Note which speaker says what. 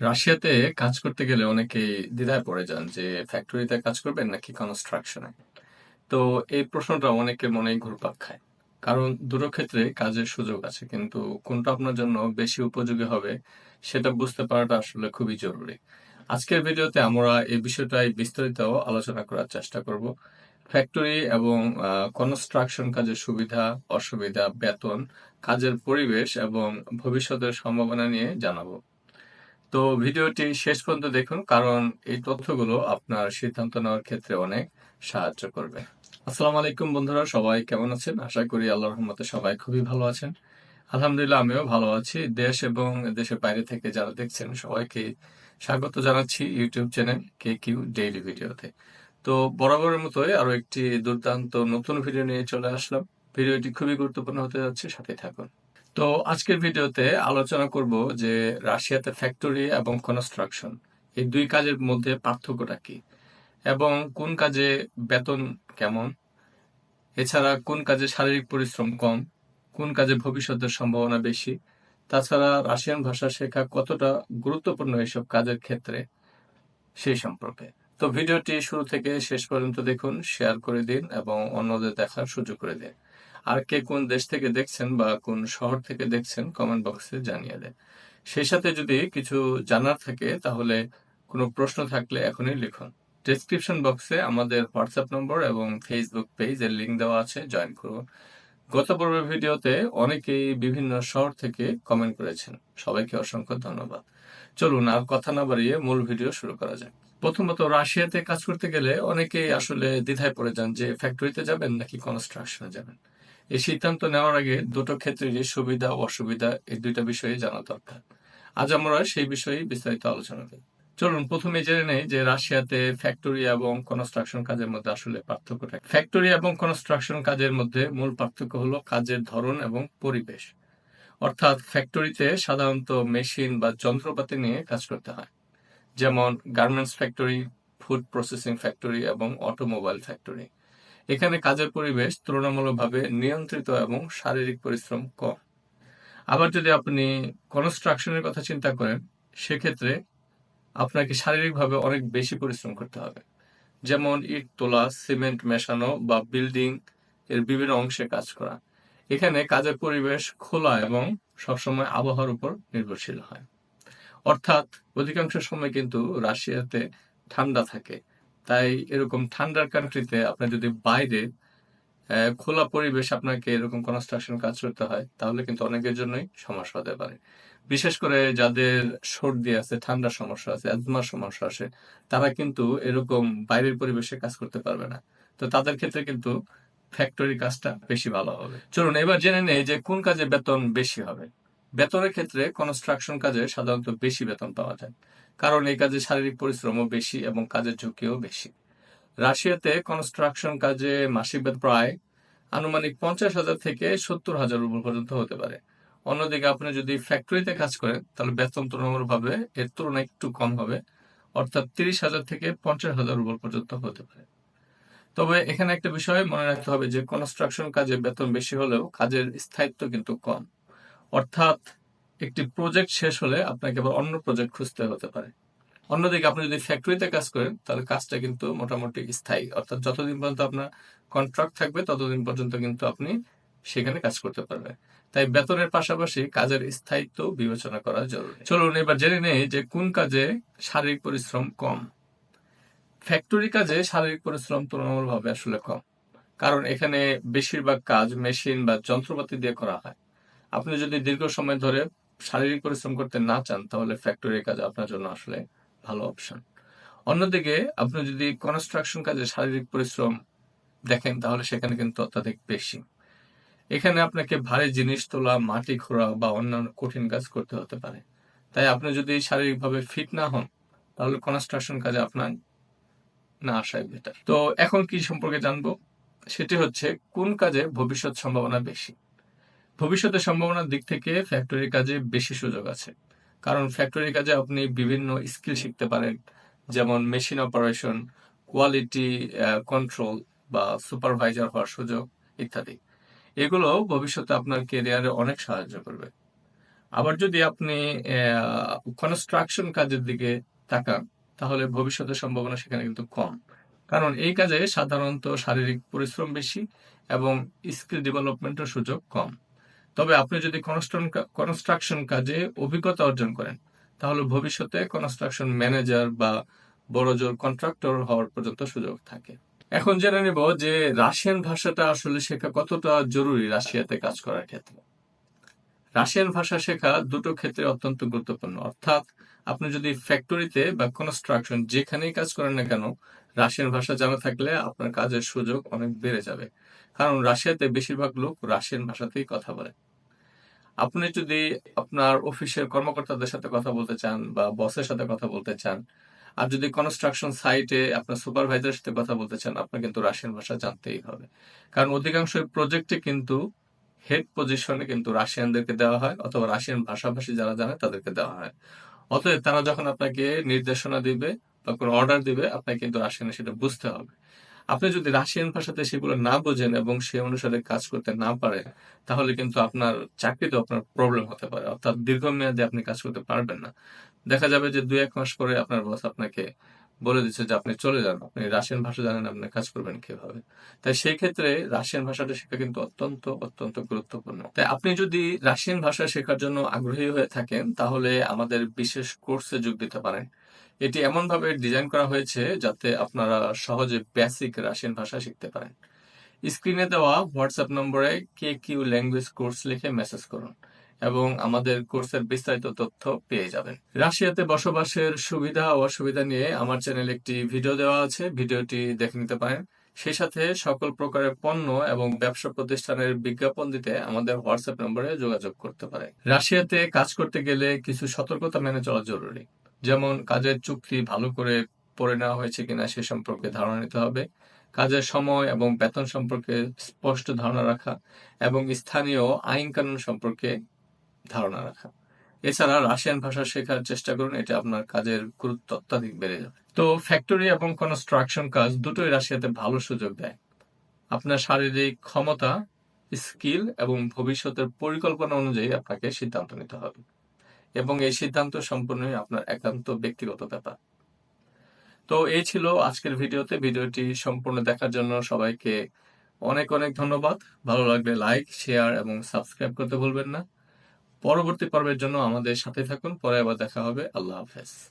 Speaker 1: রাশিয়াতে কাজ করতে গেলে অনেকেই দ্বিধায় পড়ে যান যে ফ্যাক্টরিতে কাজ করবেন নাকি কনস্ট্রাকশনে তো এই প্রশ্নটা অনেকের মনেই ঘুরপাক খায়। কারণ দুটো ক্ষেত্রে কাজের সুযোগ আছে, কিন্তু কোনটা আপনার জন্য বেশি উপযোগী হবে সেটা বুঝতে পারাটা আসলে খুবই জরুরি। আজকের ভিডিওতে আমরা এই বিষয়টাই বিস্তারিত আলোচনা করার চেষ্টা করব। ফ্যাক্টরি এবং কনস্ট্রাকশন কাজের সুবিধা, অসুবিধা, বেতন, কাজের পরিবেশ এবং ভবিষ্যতের সম্ভাবনা নিয়ে জানাব। তো ভিডিওটি শেষ পর্যন্ত দেখুন, কারণ এই তথ্যগুলো আপনার সিদ্ধান্ত নেওয়ার ক্ষেত্রে অনেক সাহায্য করবে। আসসালামু আলাইকুম বন্ধুরা, সবাই কেমন আছেন? আশা করি আল্লাহর রহমতে সবাই খুবই ভালো আছেন। আলহামদুলিল্লাহ, আমিও ভালো আছি। দেশ এবং দেশের বাইরে থেকে যারা দেখছেন, সবাইকে স্বাগত জানাচ্ছি YouTube channel K Q daily ভিডিওতে। তো বরাবরের মতোই আরও একটি দুর্দান্ত নতুন ভিডিও নিয়ে চলে আসলাম। ভিডিওটি খুবই গুরুত্বপূর্ণ হতে যাচ্ছে সাথে থাকুন। তো আজকের ভিডিওতে আলোচনা করব যে রাশিয়াতে ফ্যাক্টরি এবং কনস্ট্রাকশন, এই দুই কাজের মধ্যে পার্থক্যটা কি এবং কোন কাজে বেতন কেমন, এছাড়া কোন কাজে শারীরিক পরিশ্রম কম, কোন কাজে ভবিষ্যতের সম্ভাবনা বেশি, তাছাড়া রাশিয়ান ভাষা শেখা কতটা গুরুত্বপূর্ণ এসব কাজের ক্ষেত্রে সেই সম্পর্কে। তো ভিডিওটি শুরু থেকে শেষ পর্যন্ত দেখুন, শেয়ার করে দিন এবং অন্যদের দেখার সুযোগ করে দিন। আর কে কোন দেশ থেকে দেখছেন বা কোন শহর থেকে দেখছেন কমেন্ট বক্সে জানিয়ে দেন। সেই সাথে যদি কিছু জানার থাকে, তাহলে কোনো প্রশ্ন থাকলে এখনই লিখুন। ডিসক্রিপশন বক্সে আমাদের হোয়াটসঅ্যাপ নম্বর এবং ফেসবুক পেজের লিঙ্ক দেওয়া আছে জয়েন করুন। গত পর্বের ভিডিওতে অনেকেই বিভিন্ন শহর থেকে কমেন্ট করেছেন। সবাইকে অসংখ্য ধন্যবাদ। চলুন আর কথা না বাড়িয়ে মূল ভিডিও শুরু করা যাক। প্রথমত, রাশিয়াতে কাজ করতে গেলে অনেকেই আসলে দ্বিধায় পড়ে যান যে ফ্যাক্টরিতে যাবেন নাকি কনস্ট্রাকশনে যাবেন। এই সিদ্ধান্ত নেওয়ার আগে দুটো ক্ষেত্রে যে সুবিধা, অসুবিধা, এই দুইটা বিষয়ে জানা দরকার। আজ আমরা সেই বিষয়ে বিস্তারিত আলোচনা করি। চলুন, প্রথমে জেনে নেই যে রাশিয়াতে ফ্যাক্টরি এবং কনস্ট্রাকশন কাজের মধ্যে আসলে পার্থক্যটা ফ্যাক্টরি এবং কনস্ট্রাকশন কাজের মধ্যে মূল পার্থক্য হলো কাজের ধরন এবং পরিবেশ। অর্থাৎ ফ্যাক্টরিতে সাধারণত মেশিন বা যন্ত্রপাতি নিয়ে কাজ করতে হয়। যেমন garments factory, food processing factory এবং অটোমোবাইল ফ্যাক্টরি। এখানে কাজের পরিবেশ তুলনামূলকভাবে নিয়ন্ত্রিত এবং শারীরিক পরিশ্রম কম। আবার যদি আপনি কনস্ট্রাকশনের কথা চিন্তা করেন, সেক্ষেত্রে আপনাকে শারীরিকভাবে অনেক বেশি পরিশ্রম করতে হবে। যেমন ইট, তোলা, সিমেন্ট মেশানো বা বিল্ডিং এর বিভিন্ন অংশে কাজ করা। এখানে কাজের পরিবেশ খোলা এবং সবসময় আবহাওয়ার উপর নির্ভরশীল হয়। অর্থাৎ অধিকাংশ সময় কিন্তু রাশিয়াতে ঠান্ডা থাকে। তাই এরকম ঠান্ডার কান্ট্রিতে আপনার যদি বাইরে খোলা পরিবেশ আপনাকে এরকম কনস্ট্রাকশন কাজ করতে হয়, তাহলে কিন্তু অনেকের জন্যই সমস্যা হতে পারে। বিশেষ করে যাদের সর্দি আছে ঠান্ডার সমস্যা আছে অ্যাজমার সমস্যা আছে, তারা কিন্তু এরকম বাইরের পরিবেশে কাজ করতে পারবে না। তো তাদের ক্ষেত্রে কিন্তু ফ্যাক্টরি কাজটা বেশি ভালো হবে। চলুন, এবার জেনে নেই যে কোন কাজে বেতন বেশি হবে। বেতনের ক্ষেত্রে কনস্ট্রাকশন কাজে সাধারণত বেশি বেতন পাওয়া যায়, কারণ এই কাজে শারীরিক পরিশ্রমও বেশি এবং কাজের ঝুঁকিও বেশি। রাশিয়াতে কনস্ট্রাকশন কাজে মাসিক বেতন প্রায় আনুমানিক পঞ্চাশ হাজার থেকে সত্তর হাজার রুবল পর্যন্ত হতে পারে। অন্যদিকে আপনি যদি ফ্যাক্টরিতে কাজ করেন, তাহলে বেতন তুলনামূলকভাবে এর তুলনায় একটু কম হবে, অর্থাৎ তিরিশ হাজার থেকে পঞ্চাশ হাজার রুবল পর্যন্ত হতে পারে। তবে এখানে একটা বিষয় মনে রাখতে হবে যে কনস্ট্রাকশন কাজে বেতন বেশি হলেও কাজের স্থায়িত্ব কিন্তু কম। অর্থাৎ একটি প্রজেক্ট শেষ হলে আপনাকে আবার অন্য প্রজেক্ট খুঁজতে হতে পারে। অন্যদিকে আপনি যদি ফ্যাক্টরিতে কাজ করেন, তাহলে কাজটা কিন্তু মোটামুটি স্থায়ী। অর্থাৎ যতদিন পর্যন্ত আপনার কন্ট্রাক্ট থাকবে, ততদিন পর্যন্ত কিন্তু আপনি সেখানে কাজ করতে পারবেন। তাই বেতনের পাশাপাশি কাজের স্থায়িত্ব বিবেচনা করা জরুরি। চলুন এবার জেনে নেই যে কোন কাজে শারীরিক পরিশ্রম কম। ফ্যাক্টরি কাজে শারীরিক পরিশ্রম তুলনামূলকভাবে আসলে কম। কারণ এখানে বেশিরভাগ কাজ মেশিন বা যন্ত্রপাতি দিয়ে করা হয়। আপনি যদি দীর্ঘ সময় ধরে শারীরিক পরিশ্রম করতে না চান, তাহলে ফ্যাক্টরির কাজ আপনার জন্য আসলে ভালো অপশন অন্যদিকে আপনি যদি কনস্ট্রাকশন কাজে শারীরিক পরিশ্রম দেখেন, তাহলে সেখানে কিন্তু অত্যাধিক বেশি এখানে আপনাকে ভারী জিনিস তোলা, মাটি খোঁড়া বা অন্যান্য কঠিন কাজ করতে হতে পারে। তাই আপনি যদি শারীরিকভাবে ফিট না হন, তাহলে কনস্ট্রাকশন কাজে আপনার না আসাই বেটার তো এখন কি সম্পর্কে জানব? সেটি হচ্ছে, কোন কাজে ভবিষ্যৎ সম্ভাবনা বেশি? ভবিষ্যতের সম্ভাবনার দিক থেকে ফ্যাক্টরি কাজে বেশি সুযোগ আছে। কারণ ফ্যাক্টরি কাজে আপনি বিভিন্ন স্কিল শিখতে পারেন, যেমন মেশিন অপারেশন কোয়ালিটি কন্ট্রোল বা সুপারভাইজার হওয়ার সুযোগ ইত্যাদি। এগুলো ভবিষ্যতে আপনার কেরিয়ারে অনেক সাহায্য করবে। আবার যদি আপনি কনস্ট্রাকশন কাজের দিকে তাকান, তাহলে ভবিষ্যতের সম্ভাবনা সেখানে কিন্তু কম। কারণ এই কাজে সাধারণত শারীরিক পরিশ্রম বেশি এবং স্কিল ডেভেলপমেন্টের সুযোগ কম। তবে আপনি যদি কনস্ট্রাকশন কাজে অভিজ্ঞতা অর্জন করেন, তাহলে ভবিষ্যতে কনস্ট্রাকশন ম্যানেজার বা বড় জোর কন্ট্রাক্টর হওয়ার পর্যন্ত সুযোগ থাকে। এখন জেনে নেব যে রাশিয়ান ভাষাটা আসলে শেখা কতটা জরুরি রাশিয়াতে কাজ করার ক্ষেত্রে। রাশিয়ান ভাষা শেখা দুটো ক্ষেত্রে অত্যন্ত গুরুত্বপূর্ণ। অর্থাৎ আপনি যদি ফ্যাক্টরিতে বা কনস্ট্রাকশন যেখানেই কাজ করেন না কেন রাশিয়ান ভাষা জানা থাকলে আপনার কাজের সুযোগ অনেক বেড়ে যাবে। কারণ রাশিয়াতে বেশিরভাগ লোক রাশিয়ান ভাষাতেই কথা বলে। আপনি যদি আপনার অফিসের কর্মকর্তাদের সাথে কথা বলতে চান বা বসের সাথে কথা বলতে চান, আর যদি কনস্ট্রাকশন সাইটে আপনার সুপারভাইজারের সাথে কথা বলতে চান, আপনার কিন্তু রাশিয়ান ভাষা জানতেই হবে। কারণ অধিকাংশ প্রজেক্টে কিন্তু হেড পজিশনে কিন্তু রাশিয়ানদেরকে দেওয়া হয়, অথবা রাশিয়ান ভাষাভাষী যারা জানে তাদেরকে দেওয়া হয়। অতএব তারা যখন আপনাকে নির্দেশনা দিবে কোনো অর্ডার দিবে, আপনাকে কিন্তু রাশিয়ানে সেটা বুঝতে হবে। আপনি যদি রাশিয়ান ভাষাতে সেগুলো না বোঝেন এবং সে অনুসারে কাজ করতে না পারেন, তাহলে কিন্তু আপনার চাকরিতে আপনার প্রবলেম হতে পারে। অর্থাৎ দীর্ঘমেয়াদে আপনি কাজ করতে পারবেন না। দেখা যাবে যে দুই, এক মাস পরে আপনার বস আপনাকে বলে দিচ্ছে যে আপনি চলে যান, আপনি রাশিয়ান ভাষা জানেন আপনি কাজ করবেন কীভাবে। তাই সেই ক্ষেত্রে রাশিয়ান ভাষাটা শেখা কিন্তু অত্যন্ত অত্যন্ত গুরুত্বপূর্ণ। তাই আপনি যদি রাশিয়ান ভাষা শেখার জন্য আগ্রহী হয়ে থাকেন, তাহলে আমাদের বিশেষ কোর্সে যোগ দিতে পারেন। এটি এমনভাবে ডিজাইন করা হয়েছে যাতে আপনারা সহজে বেসিক রাশিয়ান ভাষা শিখতে পারেন। স্ক্রিনে দেওয়া হোয়াটসঅ্যাপ নম্বরে কে কিউ ল্যাঙ্গুয়েজ কোর্স লিখে মেসেজ করুন এবং আমাদের কোর্সের বিস্তারিত তথ্য পেয়ে যাবেন। রাশিয়াতে বসবাসের সুবিধা ও অসুবিধা নিয়ে আমার চ্যানেলে একটি ভিডিও দেওয়া আছে, ভিডিওটি দেখে নিতে পারেন। সেই সাথে সকল প্রকারের পণ্য এবং ব্যবসা প্রতিষ্ঠানের বিজ্ঞাপন দিতে আমাদের হোয়াটসঅ্যাপ নম্বরে যোগাযোগ করতে পারে রাশিয়াতে কাজ করতে গেলে কিছু সতর্কতা মেনে চলা জরুরি। যেমন কাজের চুক্তি ভালো করে পড়ে নেওয়া হয়েছে কিনা সে সম্পর্কে ধারণা নিতে হবে, কাজের সময় এবং বেতন সম্পর্কে স্পষ্ট ধারণা রাখা, এবং স্থানীয় আইন কানুন সম্পর্কে ধারণা রাখা। এছাড়া রাশিয়ান ভাষা শেখার চেষ্টা করুন, এটা আপনার কাজের গুরুত্ব অত্যাধিক বেড়ে যাবে। তো ফ্যাক্টরি এবং কনস্ট্রাকশন কাজ দুটোই রাশিয়াতে ভালো সুযোগ দেয়। আপনার শারীরিক ক্ষমতা, স্কিল এবং ভবিষ্যতের পরিকল্পনা অনুযায়ী আপনাকে সিদ্ধান্ত নিতে হবে। এবং এই সিদ্ধান্ত সম্পূর্ণই আপনার একান্ত ব্যক্তিগত ব্যাপার। তো এই ছিল আজকের ভিডিওতে। ভিডিওটি সম্পূর্ণ দেখার জন্য সবাইকে অনেক অনেক ধন্যবাদ। ভালো লাগলে লাইক, শেয়ার এবং সাবস্ক্রাইব করতে ভুলবেন না। পরবর্তী পর্বের জন্য আমাদের সাথে থাকুন। পরে আবার দেখা হবে। আল্লাহ হাফেজ।